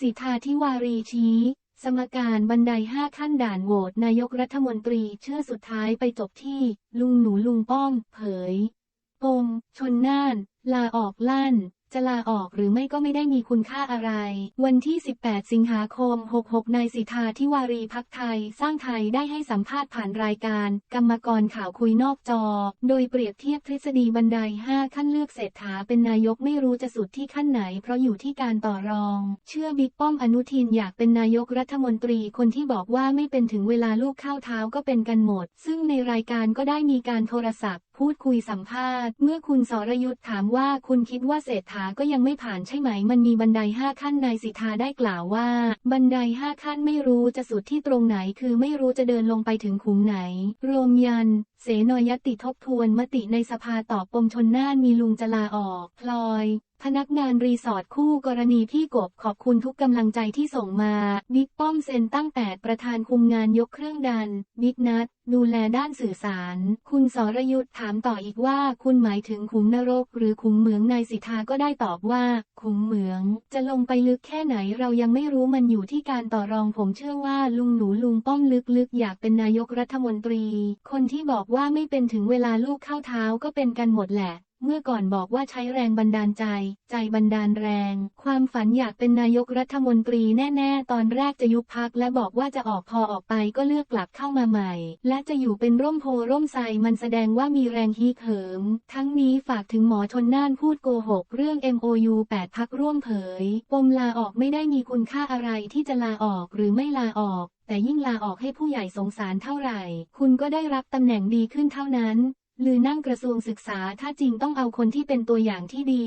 สิทธาธิวารีชี้ สมการบันไดห้าขั้นด่านโหวตนายกรัฐมนตรีเชื่อสุดท้ายไปจบที่ ลุงหนูลุงป้อม เผย ปม ชนน่าน ลาออกลั่น จะลาออกหรือไม่ก็ไม่ได้มีคุณค่าอะไร วันที่ 18 สิงหาคม 66 นายสิทธาธิวารีพักไทย สร้างไทยได้ให้สัมภาษณ์ผ่านรายการ กรรมกรข่าวคุยนอกจอ โดยเปรียบเทียบทฤษฎีบันได 5 ขั้นเลือกเศรษฐาเป็นนายกไม่รู้จะสุดที่ขั้นไหน เพราะอยู่ที่การต่อรอง เชื่อบิ๊กป้อมอนุทินอยากเป็นนายกรัฐมนตรีคนที่บอกว่าไม่เป็นถึงเวลาลูกเข้าเท้าก็เป็นกันหมด ซึ่งในรายการก็ได้มีการโทรศัพท์ พูดคุยสัมภาษณ์ เมื่อคุณสรยุทธ์ถามว่าคุณคิดว่าเศรษฐาก็ยังไม่ผ่านใช่ไหม มันมีบันไดห้าขั้นนายสิทธาได้กล่าวว่า บันไดห้าขั้นไม่รู้จะสุดที่ตรงไหน คือไม่รู้จะเดินลงไปถึงขุมไหน รวมยัน เสนยติทบทวนมติในสภาตอบปมชนน่านมีลุงจะลาออก พลอย พนักงานรีสอร์ทคู่กรณีพี่กบขอบคุณทุกกำลังใจที่ส่งมา บิ๊กป้อมเซ็นตั้งแต่ประธานคุมงานยกเครื่องดัน บิ๊กนัดดูแลด้านสื่อสาร คุณสรยุทธ์ถามต่ออีกว่า คุณหมายถึงขุมนรก หรือขุมเหมืองนายสิทธาก็ได้ตอบว่าขุมเหมือง จะลงไปลึกแค่ไหนเรายังไม่รู้มันอยู่ที่การต่อรองผมเชื่อว่าลุงหนูลุงป้อมลึกๆ อยากเป็นนายกรัฐมนตรี คนที่บอกว่าไม่เป็นถึงเวลาลูกเข้าเท้าก็เป็นกันหมดแหละ เมื่อก่อนบอกว่าใช้แรงบันดาลใจ ใจบันดาลแรง ความฝันอยากเป็นนายกรัฐมนตรีแน่ๆ ตอนแรกจะยุบพักและบอกว่าจะออกพอออกไปก็เลือกกลับเข้ามาใหม่ และจะอยู่เป็นร่มโพร่มไทรมันแสดงว่ามีแรงฮีเหิม ทั้งนี้ฝากถึงหมอชนน่านพูดโกหก เรื่อง MOU 8พักร่วมเผย ปมลาออกไม่ได้มีคุณค่าอะไรที่จะลาออกหรือไม่ลาออกแต่ยิ่งลาออกให้ผู้ใหญ่สงสารเท่าไหร่ คุณก็ได้รับตำแหน่งดีขึ้นเท่านั้น หรือนั่งกระทรวงศึกษาถ้าจริงต้องเอาคนที่เป็นตัวอย่างที่ดี